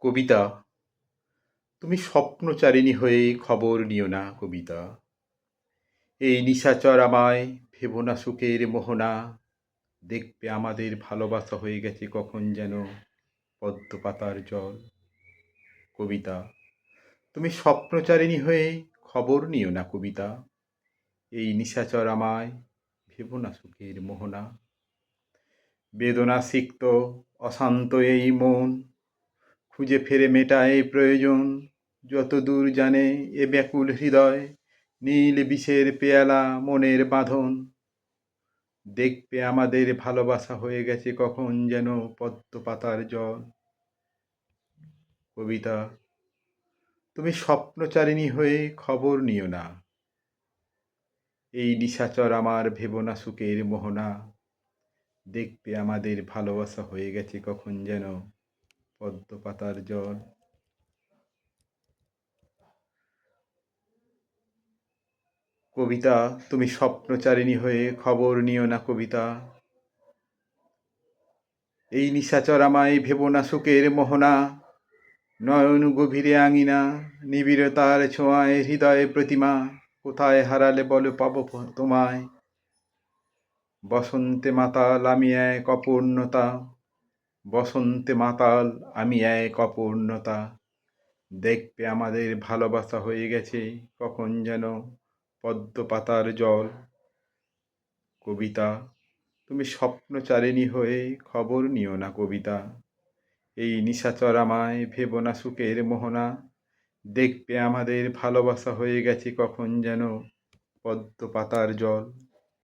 কবিতা। তুমি স্বপ্নচারিণী হয়ে খবর নিও না কবিতা। এই নিশাচর আমায় ভেবো না সুখের মোহনা। দেখবে আমাদের ভালোবাসা হয়ে গেছে কখন যেন পদ্ম পাতার জল। কবিতা, তুমি স্বপ্নচারিণী হয়ে খবর নিও না কবিতা। এই নিশাচর আমায় ভেবো না সুখের মোহনা। বেদনা সিক্ত অশান্ত এই মন খুঁজে ফেরে মেটায় প্রয়োজন। যত দূর জানে এ ব্যাকুল হৃদয়, নীল বিষের পেয়ালা মনের বাঁধন। দেখবে আমাদের ভালোবাসা হয়ে গেছে কখন যেন পদ্ম পাতার জল। কবিতা, তুমি স্বপ্নচারিণী হয়ে খবর নিও না। এই নিশাচর আমার ভেবনা সুখের মোহনা। দেখবে আমাদের ভালোবাসা হয়ে গেছে কখন যেন পদ্ম পাতার জল। কবিতা, তুমি স্বপ্নচারিণী হয়ে খবর নিও না কবিতা। এই নিশাচর আমায় ভেবো না সুখের মোহনা, নয়ন গভীরে আঙিনা, নিবিড়তার ছোঁয়ায় হৃদয়ে প্রতিমা, কোথায় হারালে বলো পাবো তোমায়। বসন্তে মাতা লামিয়ায় এক অপূর্ণতা বসন্তে মাতাল, আমি এক অপূর্ণতা। দেখবে আমাদের ভালোবাসা হয়ে গেছে, কখন যেন পদ্ম পাতার জল। কবিতা, তুমি স্বপ্নচারিণী হয়ে খবর নিও না কবিতা। এই নিশাচর আমায় ভেবো না সুখের মোহনা। দেখবে আমাদের ভালোবাসা হয়ে গেছে, কখন যেন পদ্ম পাতার জল।